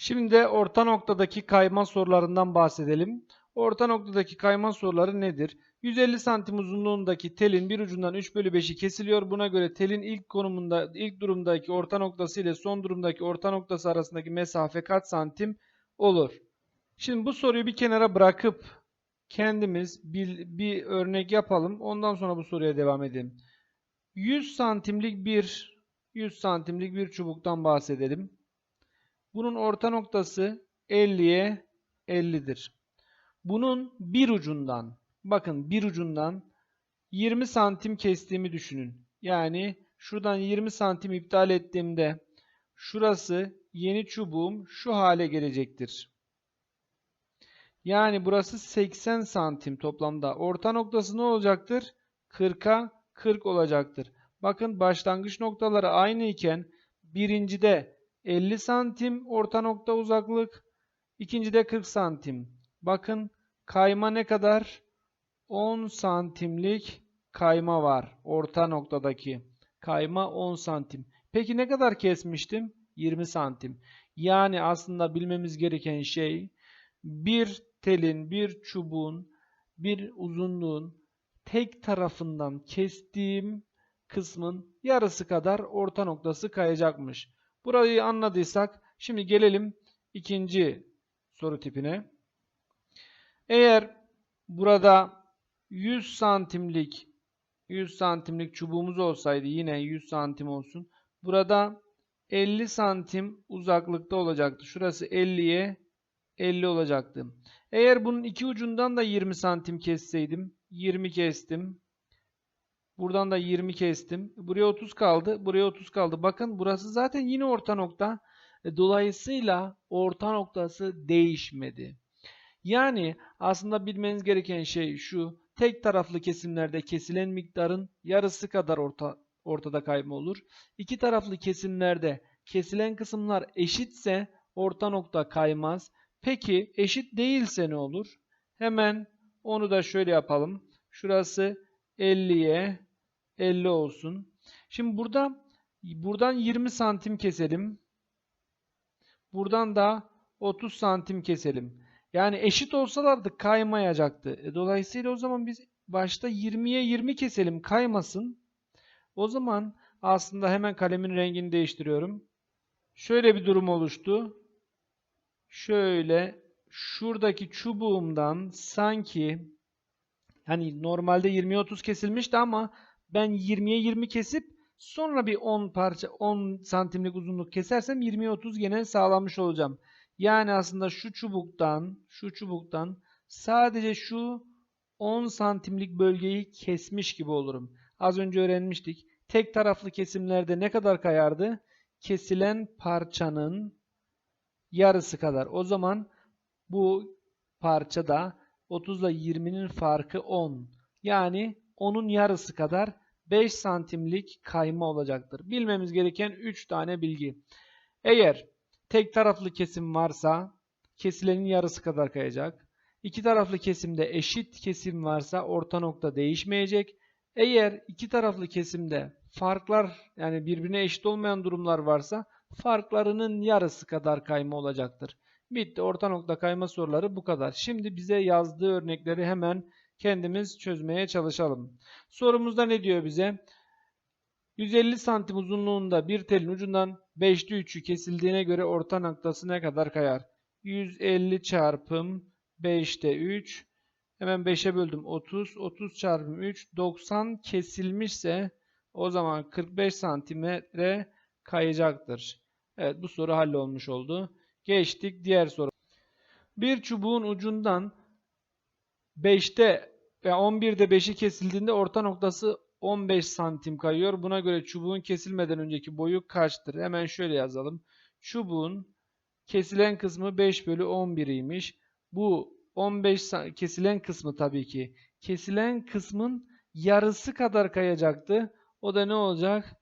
Şimdi de orta noktadaki kayma sorularından bahsedelim. Orta noktadaki kayma soruları nedir? 150 santim uzunluğundaki telin bir ucundan 3 bölü 5'i kesiliyor. Buna göre telin ilk konumunda, ilk durumdaki orta noktası ile son durumdaki orta noktası arasındaki mesafe kaç santim olur? Şimdi bu soruyu bir kenara bırakıp kendimiz bir, bir örnek yapalım. Ondan sonra bu soruya devam edelim. 100 santimlik bir 100 santimlik bir çubuktan bahsedelim. Bunun orta noktası 50'ye 50'dir. Bunun bir ucundan, bakın bir ucundan 20 santim kestiğimi düşünün. Yani şuradan 20 santim iptal ettiğimde şurası yeni çubuğum şu hale gelecektir. Yani burası 80 santim toplamda. Orta noktası ne olacaktır? 40'a 40 olacaktır. Bakın başlangıç noktaları aynı iken birincide 50 santim orta nokta uzaklık, ikincide 40 santim. Bakın kayma ne kadar? 10 santimlik kayma var orta noktadaki. Kayma 10 santim. Peki ne kadar kesmiştim? 20 santim. Yani aslında bilmemiz gereken şey bir telin, bir çubuğun, bir uzunluğun tek tarafından kestiğim kısmın yarısı kadar orta noktası kayacakmış. Burayı anladıysak şimdi gelelim ikinci soru tipine. Eğer burada 100 santimlik 100 santimlik çubuğumuz olsaydı yine 100 santim olsun. Burada 50 santim uzaklıkta olacaktı. Şurası 50'ye 50 olacaktı. Eğer bunun iki ucundan da 20 santim kesseydim 20 kestim. Buradan da 20 kestim. Buraya 30 kaldı. Buraya 30 kaldı. Bakın burası zaten yine orta nokta. E, Dolayısıyla orta noktası değişmedi. Yani aslında bilmeniz gereken şey şu. Tek taraflı kesimlerde kesilen miktarın yarısı kadar orta, ortada kayma olur. İki taraflı kesimlerde kesilen kısımlar eşitse orta nokta kaymaz. Peki eşit değilse ne olur? Hemen onu da şöyle yapalım. Şurası 50'ye 50 olsun. Şimdi burada buradan 20 santim keselim. Buradan da 30 santim keselim. Yani eşit olsalardı kaymayacaktı. E, dolayısıyla o zaman biz başta 20'ye 20 keselim kaymasın. O zaman aslında hemen kalemin rengini değiştiriyorum. Şöyle bir durum oluştu. Şöyle şuradaki çubuğumdan sanki hani normalde 20'ye 30 kesilmişti ama ben 20'ye 20 kesip sonra bir 10 parça 10 santimlik uzunluk kesersem 20'ye 30 gene sağlamış olacağım. Yani aslında şu çubuktan şu çubuktan sadece şu 10 santimlik bölgeyi kesmiş gibi olurum. Az önce öğrenmiştik. Tek taraflı kesimlerde ne kadar kayardı? Kesilen parçanın yarısı kadar. O zaman bu parçada 30 ile 20'nin farkı 10. Yani onun yarısı kadar 5 santimlik kayma olacaktır. Bilmemiz gereken 3 tane bilgi. Eğer tek taraflı kesim varsa kesilenin yarısı kadar kayacak. İki taraflı kesimde eşit kesim varsa orta nokta değişmeyecek. Eğer iki taraflı kesimde farklar yani birbirine eşit olmayan durumlar varsa farklarının yarısı kadar kayma olacaktır. Bitti. Orta nokta kayma soruları bu kadar. Şimdi bize yazdığı örnekleri hemen kendimiz çözmeye çalışalım. Sorumuzda ne diyor bize? 150 santim uzunluğunda bir telin ucundan 5'te 3'ü kesildiğine göre orta noktası ne kadar kayar? 150 çarpım 5'te 3 hemen 5'e böldüm 30 30 çarpım 3 90 kesilmişse o zaman 45 santimetre kayacaktır. Evet bu soru hallolmuş oldu. Geçtik diğer soru. Bir çubuğun ucundan 5'te ve 11'de 5'i kesildiğinde orta noktası 15 santim kayıyor. Buna göre çubuğun kesilmeden önceki boyu kaçtır? Hemen şöyle yazalım. Çubuğun kesilen kısmı 5 bölü 11'iymiş. Bu 15 kesilen kısmı tabii ki. Kesilen kısmın yarısı kadar kayacaktı. O da ne olacak?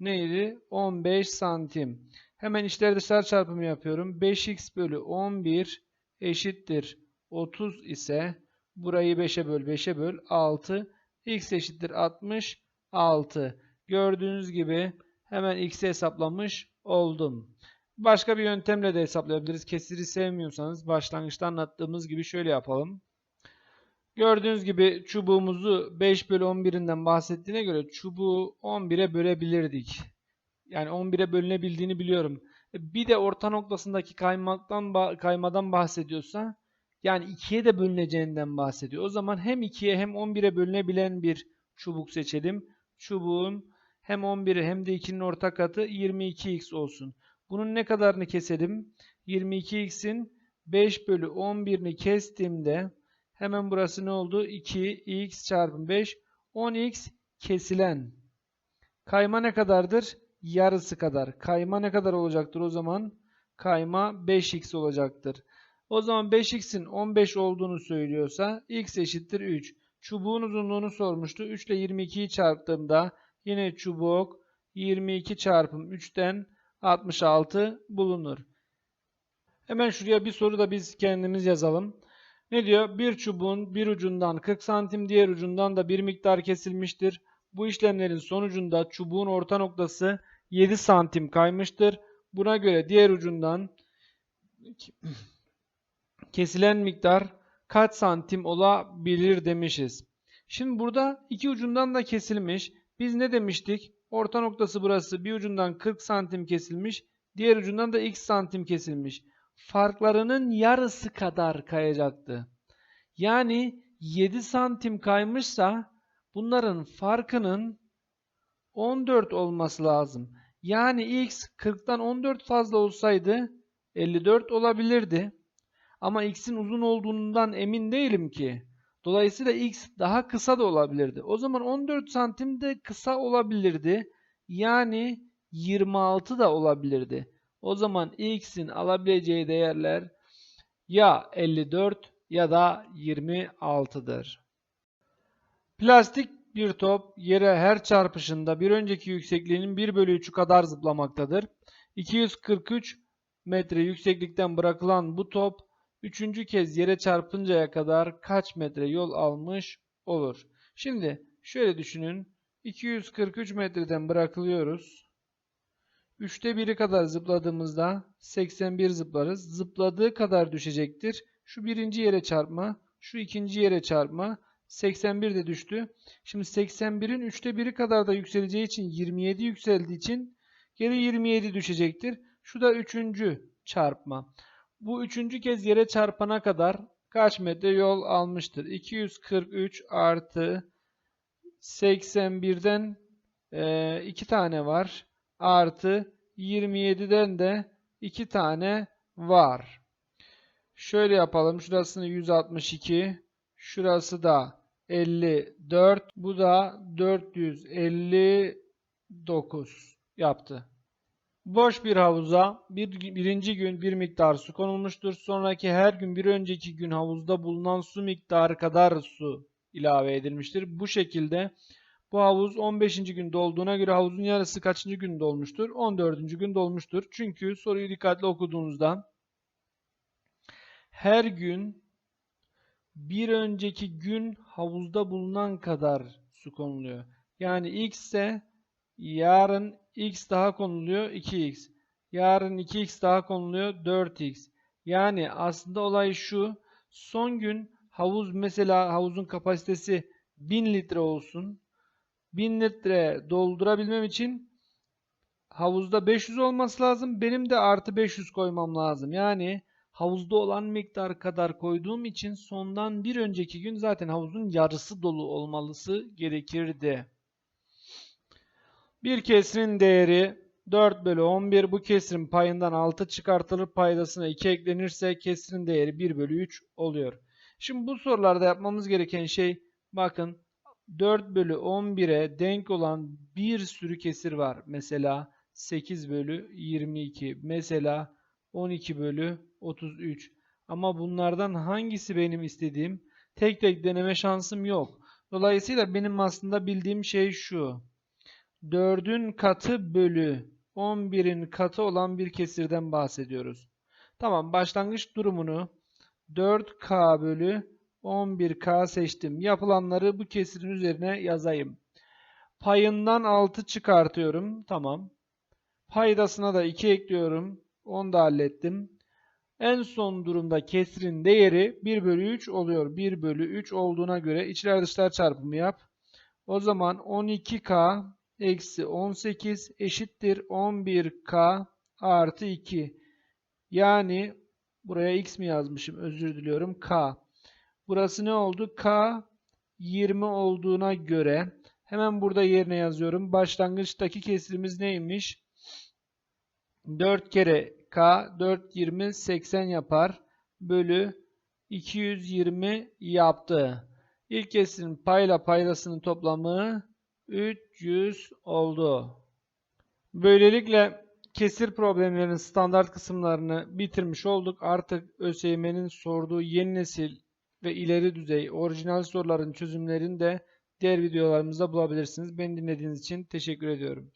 Neydi? 15 santim. Hemen içler dışlar çarpımı yapıyorum. 5x bölü 11 eşittir 30 ise burayı 5'e böl 5'e böl 6 x eşittir 66. Gördüğünüz gibi hemen x'i hesaplamış oldum. Başka bir yöntemle de hesaplayabiliriz. Kesiri sevmiyorsanız başlangıçta anlattığımız gibi şöyle yapalım. Gördüğünüz gibi çubuğumuzu 5 bölü 11'inden bahsettiğine göre çubuğu 11'e bölebilirdik. Yani 11'e bölünebildiğini biliyorum. Bir de orta noktasındaki kaymaktan kaymadan bahsediyorsa yani 2'ye de bölüneceğinden bahsediyor. O zaman hem 2'ye hem 11'e bölünebilen bir çubuk seçelim. Çubuğun hem 11'i hem de 2'nin ortak katı 22x olsun. Bunun ne kadarını keselim? 22x'in 5 bölü 11'ini kestiğimde hemen burası ne oldu? 2x çarpı 5 10x kesilen. Kayma ne kadardır? Yarısı kadar. Kayma ne kadar olacaktır o zaman? Kayma 5x olacaktır. O zaman 5x'in 15 olduğunu söylüyorsa x eşittir 3. Çubuğun uzunluğunu sormuştu. 3 ile 22'yi çarptığımda yine çubuk 22 çarpım 3'ten 66 bulunur. Hemen şuraya bir soru da biz kendimiz yazalım. Ne diyor? Bir çubuğun bir ucundan 40 santim diğer ucundan da bir miktar kesilmiştir. Bu işlemlerin sonucunda çubuğun orta noktası 7 santim kaymıştır. Buna göre diğer ucundan kesilen miktar kaç santim olabilir demişiz. Şimdi burada iki ucundan da kesilmiş. Biz ne demiştik? Orta noktası burası. Bir ucundan 40 santim kesilmiş. Diğer ucundan da x santim kesilmiş. Farklarının yarısı kadar kayacaktı. Yani 7 santim kaymışsa bunların farkının 14 olması lazım. Yani x 40'tan 14 fazla olsaydı 54 olabilirdi. Ama x'in uzun olduğundan emin değilim ki. Dolayısıyla x daha kısa da olabilirdi. O zaman 14 santim de kısa olabilirdi. Yani 26 da olabilirdi. O zaman x'in alabileceği değerler ya 54 ya da 26'dır. Plastik bir top yere her çarpışında bir önceki yüksekliğinin 1 bölü 3'ü kadar zıplamaktadır. 243 metre yükseklikten bırakılan bu top üçüncü kez yere çarpıncaya kadar kaç metre yol almış olur? Şimdi şöyle düşünün. 243 metreden bırakılıyoruz. Üçte biri kadar zıpladığımızda 81 zıplarız. Zıpladığı kadar düşecektir. Şu birinci yere çarpma, şu ikinci yere çarpma. 81 de düştü. Şimdi 81'in üçte biri kadar da yükseleceği için 27 yükseldiği için geri 27 düşecektir. Şu da üçüncü çarpma. Bu üçüncü kez yere çarpana kadar kaç metre yol almıştır? 243 artı 81'den 2 tane var. Artı 27'den de 2 tane var. Şöyle yapalım. Şurasını 162. Şurası da 54. Bu da 459 yaptı. Boş bir havuza bir, birinci gün bir miktar su konulmuştur. Sonraki her gün bir önceki gün havuzda bulunan su miktarı kadar su ilave edilmiştir. Bu şekilde bu havuz 15. gün dolduğuna göre havuzun yarısı kaçıncı gün dolmuştur? 14. gün dolmuştur. Çünkü soruyu dikkatli okuduğunuzda her gün bir önceki gün havuzda bulunan kadar su konuluyor. Yani x ise yarın x daha konuluyor 2x. Yarın 2x daha konuluyor 4x. Yani aslında olay şu. Son gün havuz mesela havuzun kapasitesi 1000 litre olsun. 1000 litre doldurabilmem için havuzda 500 olması lazım. Benim de artı 500 koymam lazım. Yani havuzda olan miktar kadar koyduğum için sondan bir önceki gün zaten havuzun yarısı dolu olmalısı gerekirdi. Bir kesrin değeri 4 bölü 11. Bu kesrin payından 6 çıkartılır. Paydasına 2 eklenirse kesrin değeri 1 bölü 3 oluyor. Şimdi bu sorularda yapmamız gereken şey bakın 4 bölü 11'e denk olan bir sürü kesir var. Mesela 8 bölü 22. Mesela 12 bölü 33. Ama bunlardan hangisi benim istediğim? Tek tek deneme şansım yok. Dolayısıyla benim aslında bildiğim şey şu. 4'ün katı bölü 11'in katı olan bir kesirden bahsediyoruz. Tamam başlangıç durumunu 4K bölü 11K seçtim. Yapılanları bu kesirin üzerine yazayım. Payından 6 çıkartıyorum. Tamam. Paydasına da 2 ekliyorum. Onu da hallettim. En son durumda kesrin değeri 1 bölü 3 oluyor. 1 bölü 3 olduğuna göre içler dışlar çarpımı yap. O zaman 12K eksi 18 eşittir 11K artı 2. Yani buraya X mi yazmışım? Özür diliyorum. K. Burası ne oldu? K 20 olduğuna göre hemen burada yerine yazıyorum. Başlangıçtaki kesrimiz neymiş? 4 kere K 4 20 80 yapar. Bölü 220 yaptı. İlk kesirin payla paydasının toplamı 300 oldu. Böylelikle kesir problemlerinin standart kısımlarını bitirmiş olduk. Artık ÖSYM'nin sorduğu yeni nesil ve ileri düzey orijinal soruların çözümlerini de diğer videolarımızda bulabilirsiniz. Beni dinlediğiniz için teşekkür ediyorum.